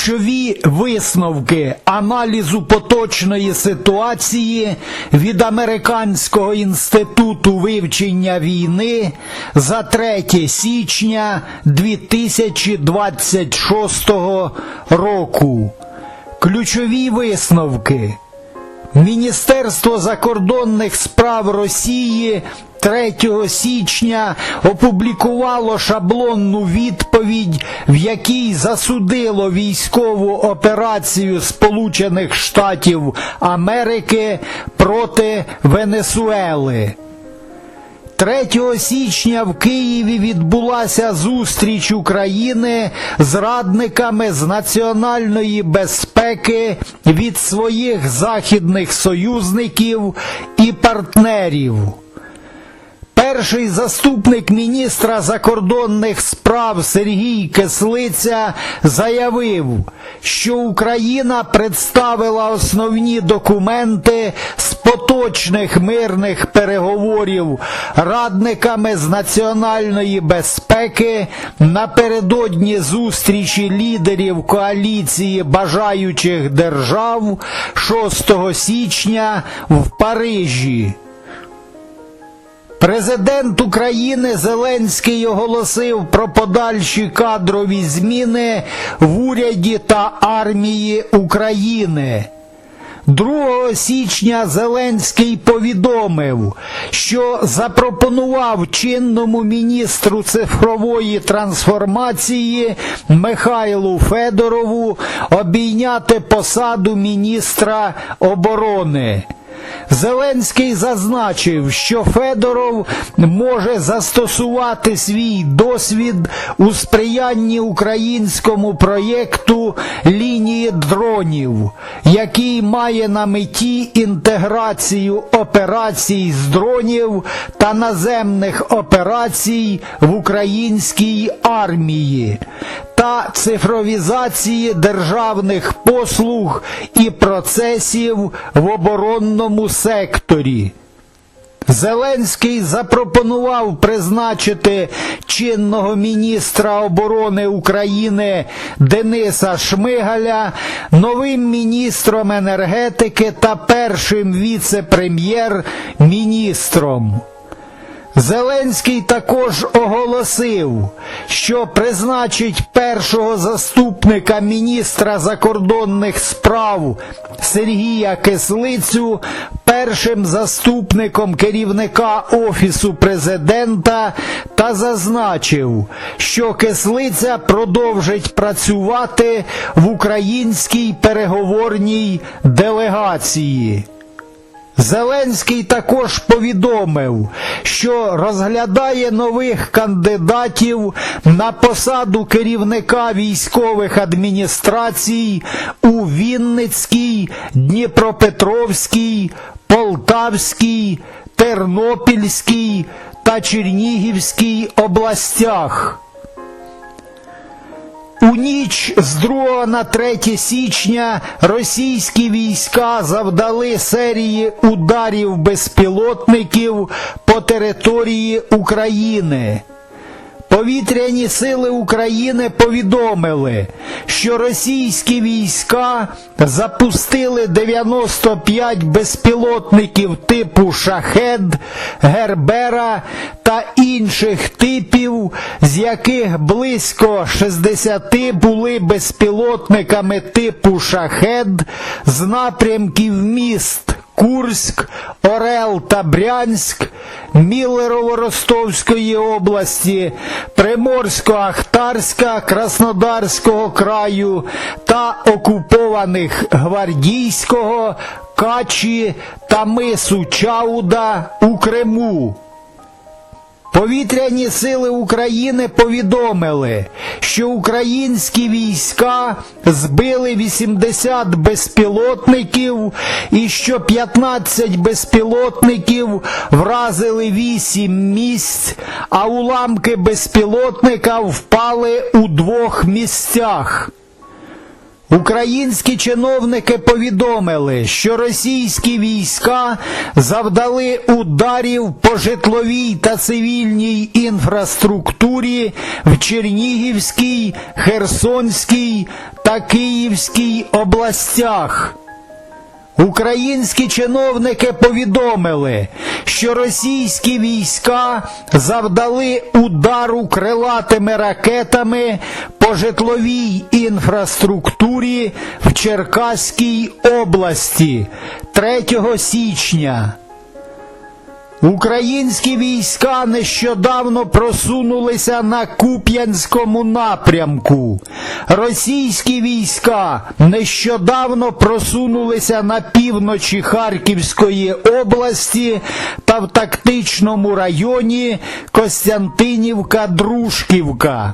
Ключові висновки аналізу поточної ситуації від Американського інституту вивчення війни за 3 січня 2026 року. Ключові висновки. Міністерство закордонних справ Росії 3 січня опублікувало шаблонну відповідь, в якій засудило військову операцію Сполучених Штатів Америки проти Венесуели. 3 січня в Києві відбулася зустріч України з радниками з національної безпеки від своїх західних союзників і партнерів. Перший заступник міністра закордонних справ Сергій Кислиця заявив, що Україна представила основні документи з поточних мирних переговорів радниками з національної безпеки напередодні зустрічі лідерів коаліції бажаючих держав 6 січня в Парижі. Президент України Зеленський оголосив про подальші кадрові зміни в уряді та армії України. 2 січня Зеленський повідомив, що запропонував чинному міністру цифрової трансформації Михайлу Федорову обійняти посаду міністра оборони. Зеленський зазначив, що Федоров може застосувати свій досвід у сприянні українському проєкту лінії дронів, який має на меті інтеграцію операцій з дронів та наземних операцій в українській армії та цифровізації державних послуг і процесів в оборонному секторі. Зеленський запропонував призначити чинного міністра оборони України Дениса Шмигаля новим міністром енергетики та першим віце-прем'єр-міністром. Зеленський також оголосив, що призначить першого заступника міністра закордонних справ Сергія Кислицю першим заступником керівника Офісу президента та зазначив, що Кислиця продовжить працювати в українській переговорній делегації. Зеленський також повідомив, що розглядає нових кандидатів на посаду керівника військових адміністрацій у Вінницькій, Дніпропетровській, Полтавській, Тернопільській та Чернігівській областях. У ніч з 2 на 3 січня російські війська завдали серії ударів безпілотників по території України. Повітряні сили України повідомили, що російські війська запустили 95 безпілотників типу Шахед, Гербера та інших типів, з яких близько 60 були безпілотниками типу Шахед з напрямків міст Курськ, Орел та Брянськ, Мілерово-Ростовської області, Приморсько-Ахтарська Краснодарського краю та окупованих Гвардійського, Качі та Мису Чауда у Криму. Повітряні сили України повідомили, що українські війська збили 80 безпілотників і що 15 безпілотників вразили 8 місць, а уламки безпілотника впали у двох місцях. Українські чиновники повідомили, що російські війська завдали ударів по житловій та цивільній інфраструктурі в Чернігівській, Херсонській та Київській областях. Українські чиновники повідомили, що російські війська завдали удару крилатими ракетами житловій інфраструктурі в Черкаській області 3 січня. Українські війська нещодавно просунулися на Куп'янському напрямку. Російські війська нещодавно просунулися на півночі Харківської області та в тактичному районі Костянтинівка-Дружківка.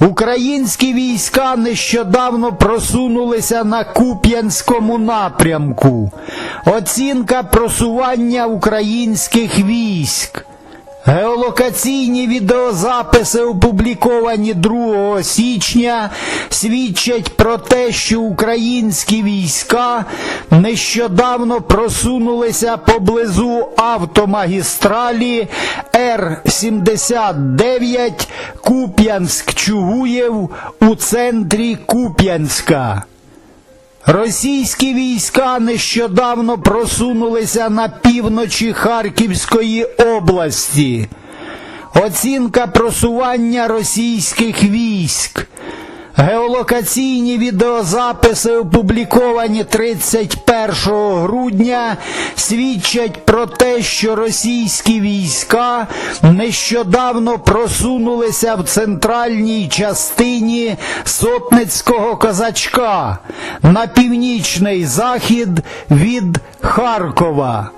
Українські війська нещодавно просунулися на Куп'янському напрямку. Оцінка просування українських військ. Геолокаційні відеозаписи, опубліковані 2 січня, свідчать про те, що українські війська нещодавно просунулися поблизу автомагістралі Р-79 Куп'янськ-Чугуєв у центрі Куп'янська. Російські війська нещодавно просунулися на півночі Харківської області. Оцінка просування російських військ. Геолокаційні відеозаписи, опубліковані 31 грудня, свідчать про те, що російські війська нещодавно просунулися в центральній частині Сотницького козачка на північний захід від Харкова.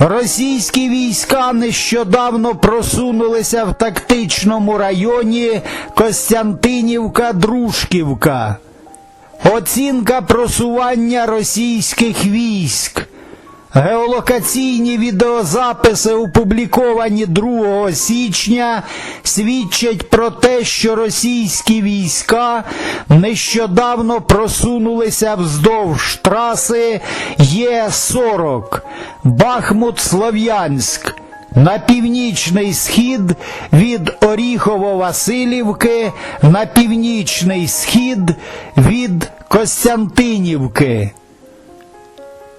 Російські війська нещодавно просунулися в тактичному районі Костянтинівка-Дружківка. Оцінка просування російських військ. Геолокаційні відеозаписи, опубліковані 2 січня, свідчать про те, що російські війська нещодавно просунулися вздовж траси Є-40 Бахмут-Слов'янськ на північний схід від Оріхово-Василівки, на північний схід від Костянтинівки.